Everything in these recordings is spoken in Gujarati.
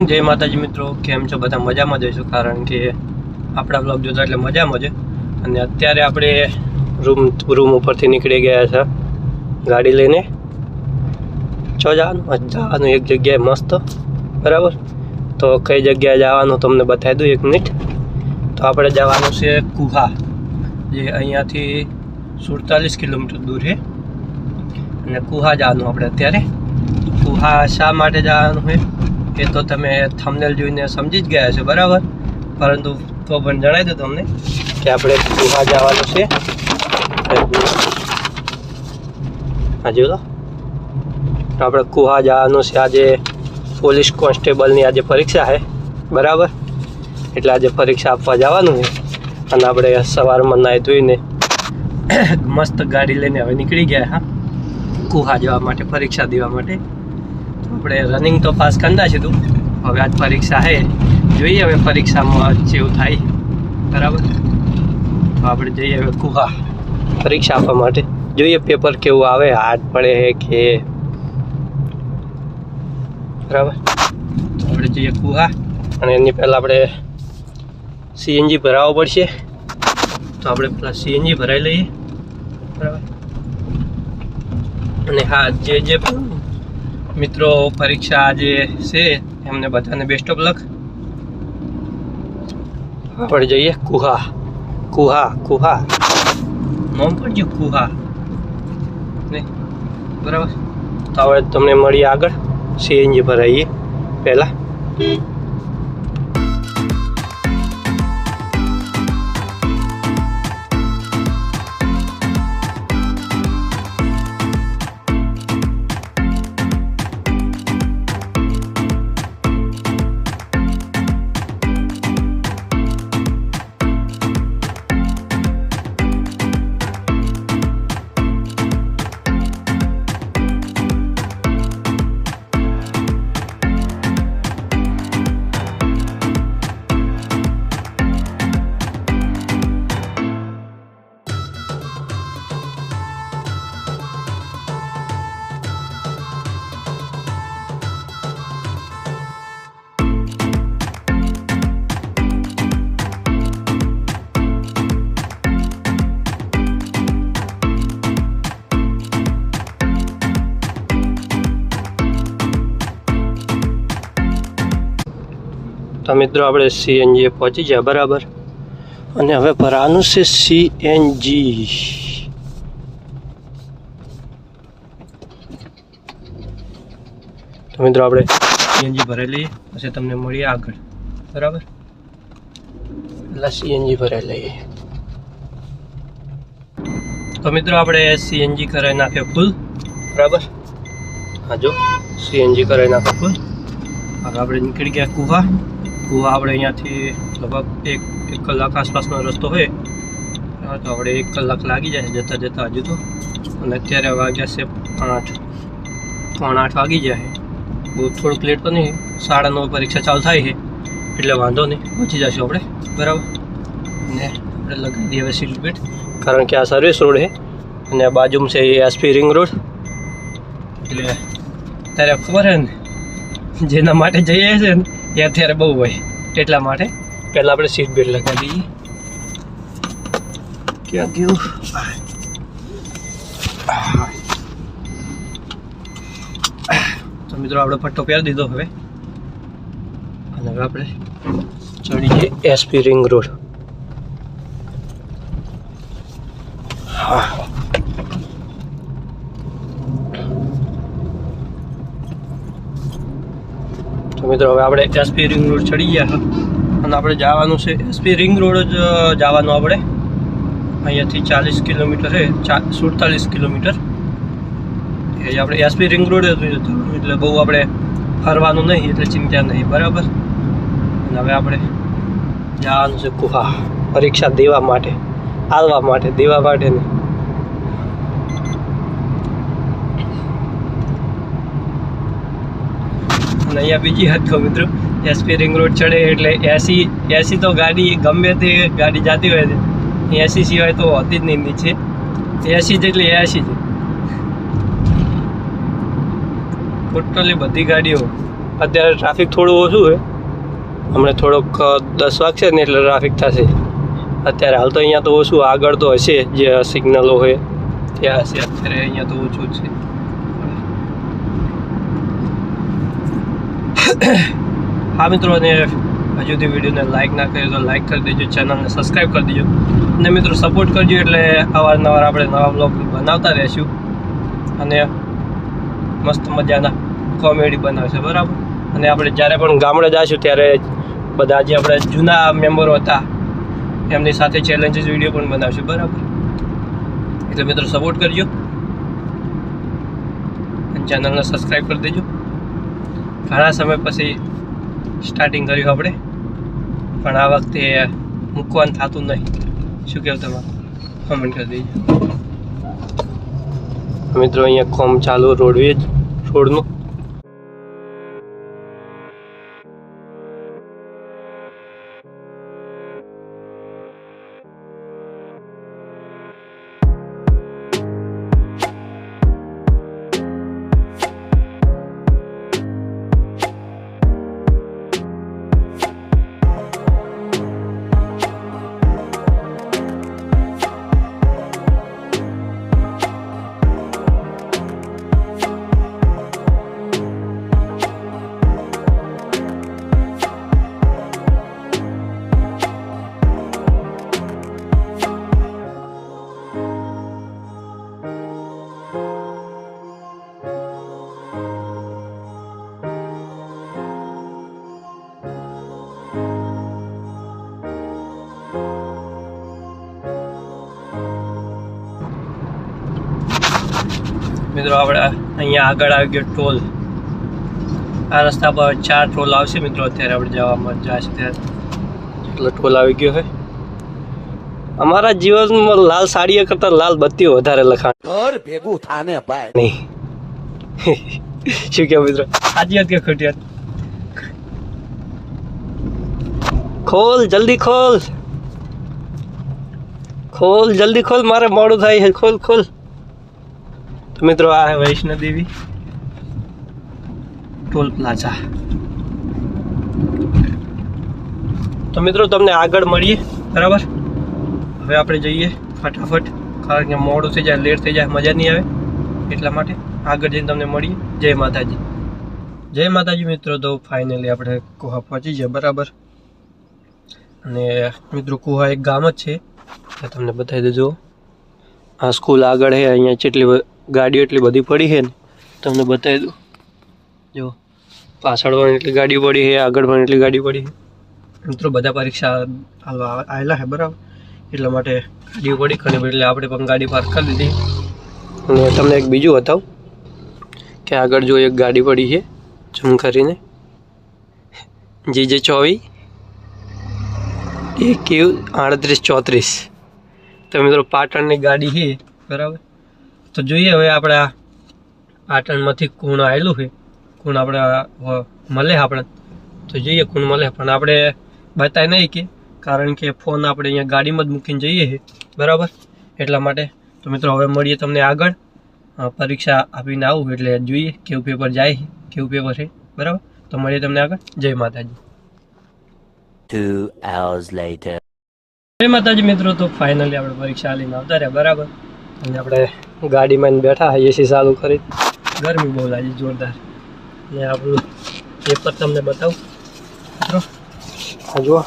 જય માતાજી મિત્રો, કેમ છો? બધા મજામાં જઈશું કારણ કે આપણા બ્લોગ જોતા એટલે મજામાં છે. અને અત્યારે આપણે રૂમ રૂમ ઉપરથી નીકળી ગયા છે. ગાડી લઈને. છો જવાનું જવાનું એક જગ્યાએ મસ્ત. બરાબર? તો કઈ જગ્યાએ જવાનું તમને બતાવી દઉં એક મિનિટ તો આપણે જવાનું છે કુહા, જે અહીંયાથી સુડતાલીસ કિલોમીટર દૂર છે. અને કુહા જવાનું આપણે અત્યારે. કુહા શા માટે જવાનું છે? એ તો તમે થમનેલ જોઈને સમજી જ ગયા છો, બરાબર? પરંતુ તો પણ જણાવી દઉં તમને કે આપણે કુહા જવાનું છે. હાજી બોલો તો આપણે કુહા જવાનું છે. આજે પોલીસ કોન્સ્ટેબલની આજે પરીક્ષા છે, બરાબર? એટલે આજે પરીક્ષા આપવા જવાનું છે. અને આપણે સવારમાં નાહી ધોઈને મસ્ત ગાડી લઈને હવે નીકળી ગયા, હા. કુહા જવા માટે, પરીક્ષા દેવા માટે. આપણે રનિંગ તો પાસ કરી તું હવે આજ પરીક્ષા છે જોઈએ હવે પરીક્ષામાં જેવું થાય. બરાબર? તો આપણે જઈએ હવે કુહા. પરીક્ષા આપવા માટે. જોઈએ પેપર કેવું આવે, હાર્ડ પડે કે? બરાબર? આપણે જઈએ કુહા. અને એની પહેલાં આપણે સીએનજી ભરાવવો પડશે. તો આપણે પેલા સીએનજી ભરાઈ લઈએ. બરાબર? અને હા, જે જે મિત્રો, પરીક્ષા આજે છે. એમને બધાને બેસ્ટ ઓફ લક આપણે જઈએ કુહા. કુહા કુહા. નામ પડજો કુહા. બરાબર? તો હવે તમને મળીએ આગળ. સીએનજી ભરાઈએ પહેલાં. તો મિત્રો આપણે સીએનજી પહોંચી ગયા, બરાબર? અને હવે ભરાવાનું છે સીએનજી તો મિત્રો આપણે સીએનજી ભરાઈ લઈએ પછી તમને મળીએ આગળ, બરાબર? પહેલાં સીએનજી ભરાઈ લઈએ તો મિત્રો આપણે સીએનજી કરાવી નાખ્યો ફૂલ બરાબર? હા, જો સીએનજી કરાવી નાખ્યો ફૂલ હવે આપણે નીકળી ગયા કુવા. કુવા આપણે અહીંયાથી લગભગ એક એક કલાક આસપાસનો રસ્તો હોય. હા, તો આપણે એક કલાક લાગી જાય જતાં જતાં હજુ તો. અને અત્યારે વાગ્યા છે આઠ. ત્રણ આઠ વાગી જાય બહુ થોડુંક લેટ તો નહીં. સાડા નવ પરીક્ષા ચાલુ થાય છે. એટલે વાંધો નહીં. પહોંચી જશું આપણે. બરાબર? ને આપણે લગાવી દઈએ હવે સીટ બેટ કારણ કે આ સર્વિસ રોડ છે. અને આ બાજુમાં છે એ એસપી રિંગ રોડ એટલે ત્યારે ખબર છે ને? જેના માટે જઈએ છે ને? એ અત્યારે બહુ હોય. એટલા માટે પહેલાં આપણે સીટ બેલ્ટ લગાવી દઈએ. ક્યાં ગયું? તો મિત્રો આપણે પટ્ટો પહેરી દીધો હવે. અને હવે આપણે ચડીએ એસપી રિંગ રોડ હા મિત્રો, હવે આપણે એસપી રિંગ રોડ ચડી ગયા અને આપણે જવાનું છે એસપી રિંગ રોડ જ જવાનું આપણે. અહીંયાથી ચાલીસ કિલોમીટર છે, ચા, સુડતાલીસ કિલોમીટર. એ આપણે એસપી રિંગ રોડ જવાનું એટલે બહુ આપણે ફરવાનું નહીં, એટલે ચિંતા નહીં, બરાબર? અને હવે આપણે જવાનું છે ગુહા, પરીક્ષા દેવા માટે, આવવા માટે, દેવા માટે નહીં અને અહીંયા બીજી હદ કહું મિત્રો. એસપી રિંગ રોડ ચડે એટલે એસી એસી તો ગાડી ગમે તે ગાડી જતી હોય છે. એસી સિવાય તો હોતી જ નહીં નીચે. એસી જેટલી એસી છે ટોટલી બધી ગાડીઓ. અત્યારે ટ્રાફિક થોડું ઓછું છે. હમણાં થોડોક દસ વાગશે ને એટલે ટ્રાફિક થશે. અત્યારે હાલ તો અહીંયા તો ઓછું આગળ તો હશે જે સિગ્નલો હોય. ત્યાં હશે. અત્યારે અહીંયા તો ઓછું છે. હા મિત્રો, અને હજુ સુધી વિડીયોને લાઇક ના કર્યો તો લાઇક કરી દેજો ચેનલને સબસ્ક્રાઈબ કરી દેજો. અને મિત્રો સપોર્ટ કરજો એટલે અવારનવાર આપણે નવા બ્લોગ બનાવતા રહીશું. અને મસ્ત મજાના કોમેડી બનાવશે, બરાબર? અને આપણે જ્યારે પણ ગામડે જઈશું ત્યારે બધા જે આપણે જૂના મેમ્બરો હતા, એમની સાથે ચેલેન્જીસ વીડિયો પણ બનાવશું, બરાબર? એટલે મિત્રો સપોર્ટ કરજો. અને ચેનલને સબસ્ક્રાઈબ કરી દેજો. ઘણા સમય પછી સ્ટાર્ટિંગ કર્યું આપણે. પણ આ વખતે મૂકવાનું થતું નહીં. શું કહેવું તમારું? કમેન્ટ કરી દેજો. મિત્રો, અહીંયા કોમ ચાલુ, રોડવેજ, રોડનું. મિત્રો આપણે અહીંયા આગળ આવી ગયો ટોલ. આ રસ્તા પર ચાર ટોલ આવશે મિત્રો અત્યારે આપણે જવામાં જશે ત્યારે. એટલો ટોલ આવી ગયો છે. અમારા જીવનમાં લાલ સાડીઓ કરતા લાલ બત્તીઓ વધારે લખાણ. ઘર ભેગું થાને ભાઈ. નહીં. શું કેવું મિત્રો? સાચી વાત કે ખોટી વાત? ખોલ જલ્દી ખોલ. ખોલ જલ્દી ખોલ મારે મોડું થાય છે. ખોલ ખોલ. તો મિત્રો, આ વૈષ્ણોદેવી. Toll plaza. તો મિત્રો, તમને આગળ મળીએ. બરાબર? હવે આપણે જઈએ ફટાફટ, કારણ કે મોડું થઈ જાય લેટ થઈ જાય, મજા નહીં આવે. એટલા માટે આગળ જઈને તમને મળીએ. જય માતાજી. જય માતાજી મિત્રો, તો ફાઇનલી આપણે કુહા પહોંચી ગયા, બરાબર? અને મિત્રો, કુહા એક ગામ જ છે. તમને બતાવી દેજો આ સ્કૂલ આગળ છે, અહીંયા જેટલી ગાડીઓ એટલી બધી પડી છે ને, તમને બતાવી દઉં. જો, પાછળ પણ એટલી ગાડી પડી છે, આગળ પણ એટલી ગાડી પડી છે. મિત્રો, બધા પરીક્ષા હાલવા આવેલા છે, બરાબર? એટલા માટે ગાડીઓ પડી બધી એટલે આપણે પણ ગાડી પાર્ક કરી દીધી અને તમને એક બીજું બતાવું, કે આગળ જો એક ગાડી પડી છે, જમ કરીને. જી જે ચોવીસ એક આડત્રીસ, ચોત્રીસ. તો મિત્રો, પાટણની ગાડી છે, બરાબર? તો જોઈએ હવે આપણે આ આટણમાંથી કુણ આવેલું છે. કુણ આપણે મળે આપણે. તો જોઈએ કુણ મળે પણ આપણે બતાય નહીં કે કારણ કે ફોન આપણે અહીંયા ગાડીમાં જ મૂકીને જઈએ છીએ. બરાબર? એટલા માટે તો મિત્રો હવે મળીએ તમને આગળ. પરીક્ષા આપીને આવું એટલે જોઈએ કેવું પેપર જાય કેવું પેપર છે. બરાબર? તો મળીએ તમને આગળ. જય માતાજી. Two hours later. જય માતાજી મિત્રો. તો ફાઇનલી આપણે પરીક્ષા લઈને આવતા રહ્યા. બરાબર? અને આપણે ગાડીમાં બેઠા એસી ચાલુ કરી. ગરમી બહુ લાગી, જોરદાર. ને આપણું પેપર તમને બતાવું. મિત્રો. જુઓ.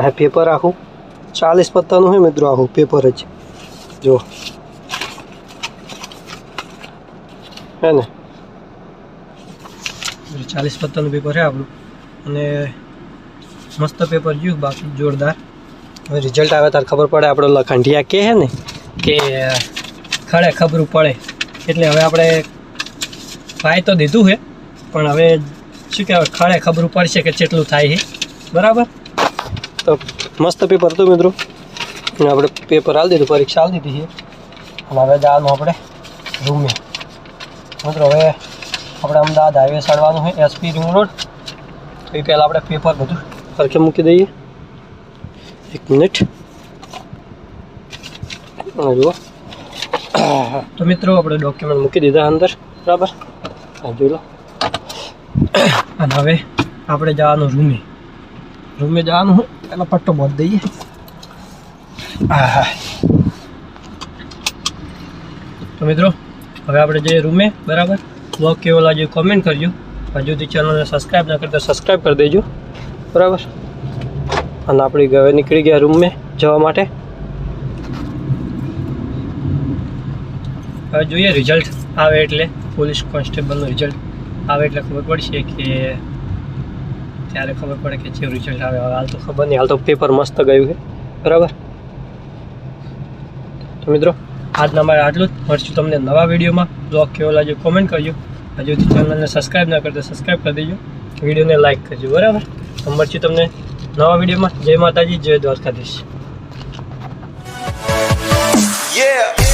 હે પેપર આખું. ચાલીસ પત્તાનું હોય મિત્રો આખું પેપર જ. જુઓ. હે ને? ચાલીસ પત્તાનું પેપર છે આપણું. અને મસ્ત પેપર જોયું બાકી, જોરદાર. હવે રિઝલ્ટ આવે ત્યારે ખબર પડે, આપણો લખંડિયા કે હે ને? કે ખડે ખબરું પડે. એટલે હવે આપણે ભાઈ તો દીધું છે, પણ હવે શું કહેવાય ખાડે ખબરું પડશે કે કેટલું થાય છે. બરાબર? તો મસ્ત પેપર હતું મિત્રો. આપણે પેપર આવી દીધું, પરીક્ષા આવી દીધી છે. અને હવે જવાનું આપણે રૂમે. મિત્રો, હવે આપણે અમદાવાદ હાઈવે ચડવાનું છે એસપી રિંગ રોડ તો એ પહેલાં આપણે પેપર બધું સરખે મૂકી દઈએ. એક મિનિટ જુઓ. તો મિત્રો, આપણે ડોક્યુમેન્ટ મૂકી દીધા અંદર. બરાબર? આ જોઈ લો. અને હવે આપણે જવાનું રૂમે રૂમે જવાનું હું પહેલાં પટ્ટો બોધ દઈએ. આહા. તો મિત્રો, હવે આપણે જઈએ રૂમે બરાબર? બ્લોગ કેવો લાગ્યો કોમેન્ટ કરજો. હજુ સુધી ચેનલને સબસ્ક્રાઈબ ના કરતા સબસ્ક્રાઈબ કરી દેજો. બરાબર? અને આપણે હવે નીકળી ગયા રૂમે જવા માટે. હવે જોઈએ રિઝલ્ટ આવે એટલે. પોલીસ કોન્સ્ટેબલનું રિઝલ્ટ આવે એટલે ખબર પડશે કે ત્યારે ખબર પડે કે જેવું રિઝલ્ટ આવે. હવે હાલ તો ખબર નહીં. હાલ તો પેપર મસ્ત ગયું છે. બરાબર? તો મિત્રો, આજના મારે આટલું જ. મળશું તમને નવા વિડીયોમાં. બ્લોગ કેવો લાગ્યો કોમેન્ટ કરજો. હજુ ચેનલને સબસ્ક્રાઈબ ના કરતા સબસ્ક્રાઈબ કરી દેજો. વિડીયોને લાઈક કરજો. બરાબર? તો મળશું તમને નવા વિડીયોમાં. જય માતાજી, જય દ્વારકાધીશ. Yeah.